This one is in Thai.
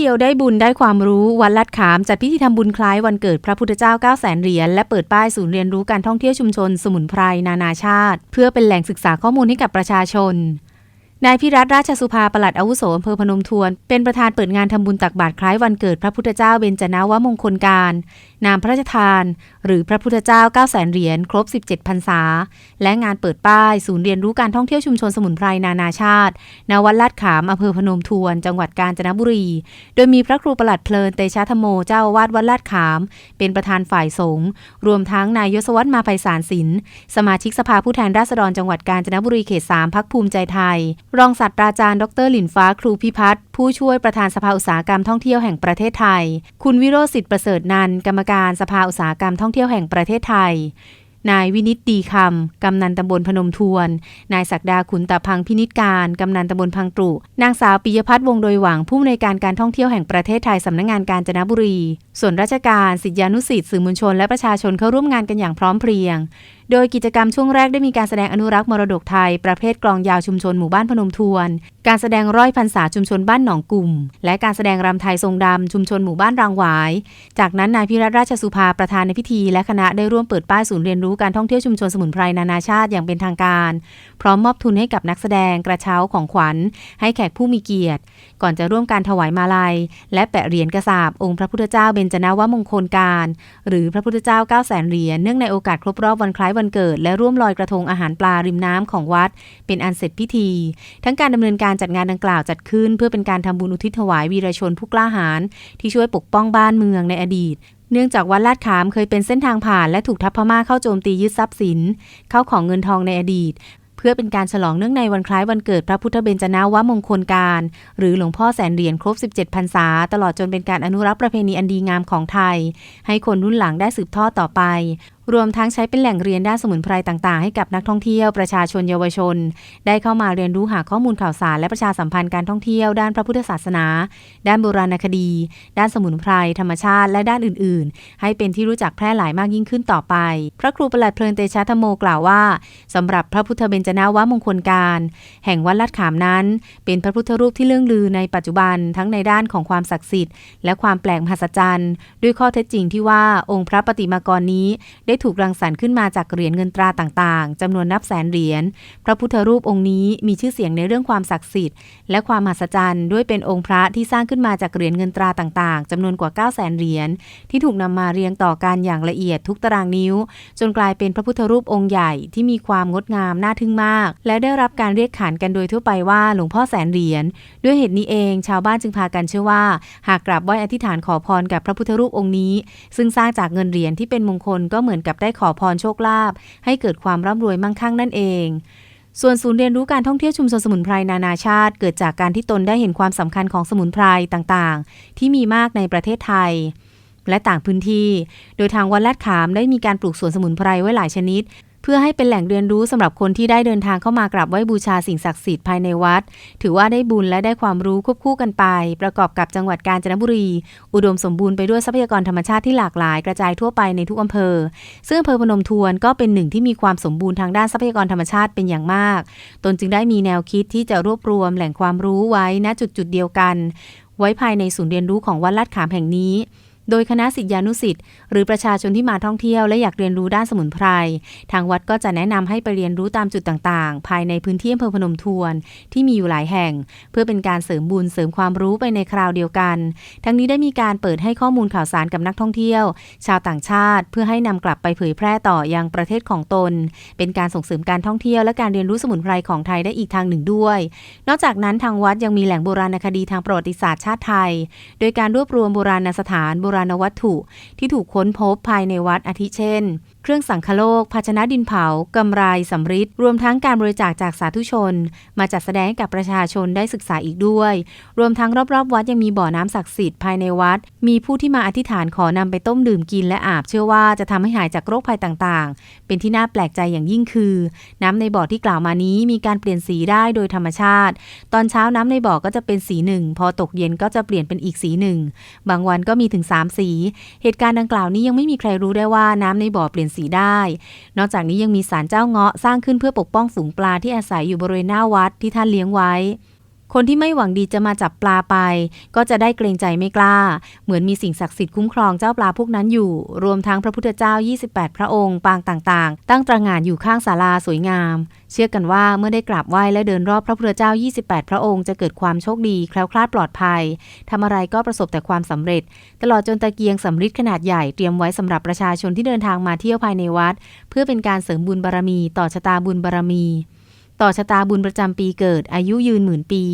ดียวได้บุญได้ความรู้วันลัดขามจัดพิธีทำบุญคล้ายวันเกิดพระพุทธเจ้า9 0 0 0 0เหรียญและเปิดป้ายศูนย์เรียนรู้การท่องเที่ยวชุมชน สมุนไพรนานาชาติ เพื่อเป็นแหล่งศึกษาข้อมูลให้กับประชาชนนายพิรัตราชสุภาปลัดอาวุโสอำเภอพนมทวน เป็นประธานเปิดงานทำบุญตักบาตรคล้ายวันเกิดพระพุทธเจ้าเบญจนาวมงคลการ นามพระราชทาน หรือพระพุทธเจ้า9 0 0แสนเหรียญครบ 17พรรษา และงานเปิดป้าย ศูนย์เรียนรู้การท่องเที่ยวชุมชนสมุนไพรนานาชาติณวัดลาดขามอำเภอพนมทวน จังหวัดกาญจนบุรี โดยมีพระครูประหลัดเพลินเตชะธโมเจ้าวาสวัดลาดขาม เป็นประธานฝ่ายสงฆ์รวมทั้งนายยศวัตรมาไพศาลศิลป์สมาชิกสภาผู้แทนราษฎรจังหวัดกาญจนบุรีเขต3พักภูมิใจไทย รองศาสตราจารย์ ดรหลินฟ้าครูพิพัฒน์ผู้ช่วยประธานสภาอุตสาหกรรมท่องเที่ยวแห่งประเทศไทย คุณวิโรจน์สิทธิประเสริฐนันกรรมการสภาอุตสาหกรรมท่องเที่ยวแห่งประเทศไทย นายวินิตดีคำ กำนันตำบลพนมทวน นายศักดาขุนตะพังพินิจการ กำนันตำบลพังตรุนางสาวปิยพัฒน์วงโดยหวังผู้อำนวยการการท่องเที่ยวแห่งประเทศไทยสำนักงงานการจนบุรี ส่วนราชการสิทธิานุสิทธิ์สื่อมวลชนและประชาชนเข้าร่วมงานกันอย่างพร้อมเพรียงโดยกิจกรรมช่วงแรกได้มีการแสดงอนุรักษ์มรดกไทย ประเภทกลองยาวชุมชนหมู่บ้านพนมทวน การแสดงร้อยพรรษาชุมชนบ้านหนองกลุ่ม และการแสดงรำไทยทรงดำชุมชนหมู่บ้านรางหวาย จากนั้นนายพิรัตราชสุภาประธานในพิธี และคณะได้ร่วมเปิดป้ายศูนย์เรียนรู้การท่องเที่ยวชุมชนสมุนไพรนานาชาติอย่างเป็นทางการ พร้อมมอบทุนให้กับนักแสดงกระเช้าของขวัญ ให้แขกผู้มีเกียรติ ก่อนจะร่วมการถวายมาลัย และแปะเหรียญกระสาบองค์พระพุทธเจ้าเบญจนาวมงคลการ หรือพระพุทธเจ้า9 0 0 0 0เหรียญเนื่องในโอกาสครบรอบวันคล้ายวันเกิด และร่วมลอยกระทงอาหารปลาริมน้ำของวัด เป็นอันเสร็จพิธี ทั้งการดำเนินการจัดงานดังกล่าวจัดขึ้น เพื่อเป็นการทำบุญอุทิศถวายวีรชนผู้กล้าหาญที่ช่วยปกป้องบ้านเมืองในอดีตเนื่องจากวัดลาดขามเคยเป็นเส้นทางผ่านและถูกทัพพม่าเข้าโจมตียึดทรัพย์สิน เข้าของเงินทองในอดีต เพื่อเป็นการฉลองเนื่องในวันคล้ายวันเกิดพระพุทธเบญจนาวมงคลการ หรือหลวงพ่อแสนเหรียญครบ 17พรรษา ตลอดจนเป็นการอนุรักษ์ประเพณีอันดีงามของไทย ให้คนรุ่นหลังได้สืบทอดต่อไป รวมทั้งใช้เป็นแหล่งเรียนด้านสมุนไพรต่างๆ ให้กับนักท่องเที่ยวประชาชนเยาวชน ได้เข้ามาเรียนรู้หาข้อมูลข่าวสารและประชาสัมพันธ์การท่องเที่ยวด้านพระพุทธศาสนา ด้านโบราณคดี ด้านสมุนไพรธรรมชาติและด้านอื่น ๆ ให้เป็นที่รู้จักแพร่หลายมากยิ่งขึ้นต่อไป พระครูประหลัดเพลินเตชะธโมกล่าวว่าสำหรับพระพุทธเบญจนาวมงคลการ แห่งวัดลาดขามนั้น เป็นพระพุทธรูปที่เลื่องลือในปัจจุบันทั้งในด้านของความศักดิ์สิทธิ์และความแปลกมหัศจรรย์ ด้วยข้อเท็จจริงที่ว่าองค์พระปฏิมากรนี้ได้ถูกรังสรรค์ขึ้นมาจากเหรียญเงินตราต่างๆจำนวนนับแสนเหรียญ พระพุทธรูปองค์นี้มีชื่อเสียงในเรื่องความศักดิ์สิทธิ์และความมหัศจรรย์ด้วยเป็นองค์พระที่สร้างขึ้นมาจากเหรียญเงินตราต่างๆจำนวนกว่า 9 0 0แสนเหรียญที่ถูกนำมาเรียงต่อกันอย่างละเอียดทุกตารางนิ้ว จนกลายเป็นพระพุทธรูปองค์ใหญ่ที่มีความงดงามน่าทึ่งมาก และได้รับการเรียกขานกันโดยทั่วไปว่าหลวงพ่อแสนเหรียญด้วยเหตุนี้เอง ชาวบ้านจึงพากันเชื่อว่า หากกราบไหว้อธิษฐานขอพรกับพระพุทธรูปองค์นี้ ซึ่งสร้างจากเงินเหรียญที่เป็นมงคลก็เหมือนกับได้ขอพรโชคลาภให้เกิดความร่ำรวยมั่งคั่งนั่นเอง ส่วนศูนย์เรียนรู้การท่องเที่ยวชุมชนสมุนไพรนานาชาติ เกิดจากการที่ตนได้เห็นความสำคัญของสมุนไพรต่างๆ ที่มีมากในประเทศไทย และต่างพื้นที่ โดยทางวัดลาดขามได้มีการปลูกสวนสมุนไพรไว้หลายชนิด เพื่อให้เป็นแหล่งเรียนรู้สำหรับคนที่ได้เดินทางเข้ามากราบไหว้บูชาสิ่งศักดิ์สิทธิ์ภายในวัด ถือว่าได้บุญและได้ความรู้ควบคู่กันไป ประกอบกับจังหวัดกาญจนบุรี อุดมสมบูรณ์ไปด้วยทรัพยากรธรรมชาติที่หลากหลาย กระจายทั่วไปในทุกอำเภอ ซึ่งอำเภอพนมทวนก็เป็นหนึ่งที่มีความสมบูรณ์ทางด้านทรัพยากรธรรมชาติเป็นอย่างมาก ตนจึงได้มีแนวคิดที่จะรวบรวมแหล่งความรู้ไว้ณจุดจุดเดียวกัน ไว้ภายในศูนย์เรียนรู้ของวัดลาดขามแห่งนี้ โดยคณะสิทธิานุสิทธิ์หรือประชาชนที่มาท่องเที่ยวและอยากเรียนรู้ด้านสมุนไพร ทางวัดก็จะแนะนำให้ไปเรียนรู้ตามจุดต่างๆ ภายในพื้นที่อำเภอพนมทวนที่มีอยู่หลายแห่ง เพื่อเป็นการเสริมบุญเสริมความรู้ไปในคราวเดียวกัน ทั้งนี้ได้มีการเปิดให้ข้อมูลข่าวสารกับนักท่องเที่ยว ชาวต่างชาติ เพื่อให้นำกลับไปเผยแพร่ต่อยังประเทศของตน เป็นการส่งเสริมการท่องเที่ยวและการเรียนรู้สมุนไพรของไทยได้อีกทางหนึ่งด้วย นอกจากนั้นทางวัดยังมีแหล่งโบราณคดีทางประวัติศาสตร์ชาติไทย โดยการรวบรวมโบราณสถานโบราณวัตถุที่ถูกค้นพบภายในวัดอาทิเช่น เครื่องสังคโลก ภาชนะดินเผากำไรสำริดรวมทั้งการบริจาคจากสาธุชน มาจัดแสดงให้กับประชาชนได้ศึกษาอีกด้วย รวมทั้งรอบๆ วัดยังมีบ่อน้ำศักดิ์สิทธิ์ภายในวัด มีผู้ที่มาอธิษฐานขอนำไปต้มดื่มกินและอาบ เชื่อว่าจะทำให้หายจากโรคภัยต่างๆ เป็นที่น่าแปลกใจอย่างยิ่งคือ น้ำในบ่อที่กล่าวมานี้มีการเปลี่ยนสีได้โดยธรรมชาติ ตอนเช้าน้ำในบ่อก็จะเป็นสีหนึ่งพอตกเย็นก็จะเปลี่ยนเป็นอีกสีหนึ่งบางวันก็มีถึง 3 สี เหตุการณ์ดังกล่าวนี้ยังไม่มีใครรู้ได้ว่าน้ำในบ่อเปลี่ยนสีได้ นอกจากนี้ยังมีศาลเจ้าเงาะสร้างขึ้นเพื่อปกป้องฝูงปลาที่อาศัยอยู่บริเวณหน้าวัดที่ท่านเลี้ยงไว้ คนที่ไม่หวังดีจะมาจับปลาไป ก็จะได้เกรงใจไม่กล้า เหมือนมีสิ่งศักดิ์สิทธิ์คุ้มครองเจ้าปลาพวกนั้นอยู่ รวมทั้งพระพุทธเจ้า 28 พระองค์ ปางต่างๆ ตั้งตระหง่านอยู่ข้างศาลาสวยงาม เชื่อกันว่าเมื่อได้กราบไหว้และเดินรอบพระพุทธเจ้า 28 พระองค์จะเกิดความโชคดีแคล้วคลาดปลอดภัยทำอะไรก็ประสบแต่ความสำเร็จ ตลอดจนตะเกียงสำริดขนาดใหญ่เตรียมไว้สำหรับประชาชนที่เดินทางมาเที่ยวภายในวัด เพื่อเป็นการเสริมบุญบารมี ต่อชะตาบุญบารมี ต่อชะตาบุญประจำปีเกิดอายุยืนหมื่นปี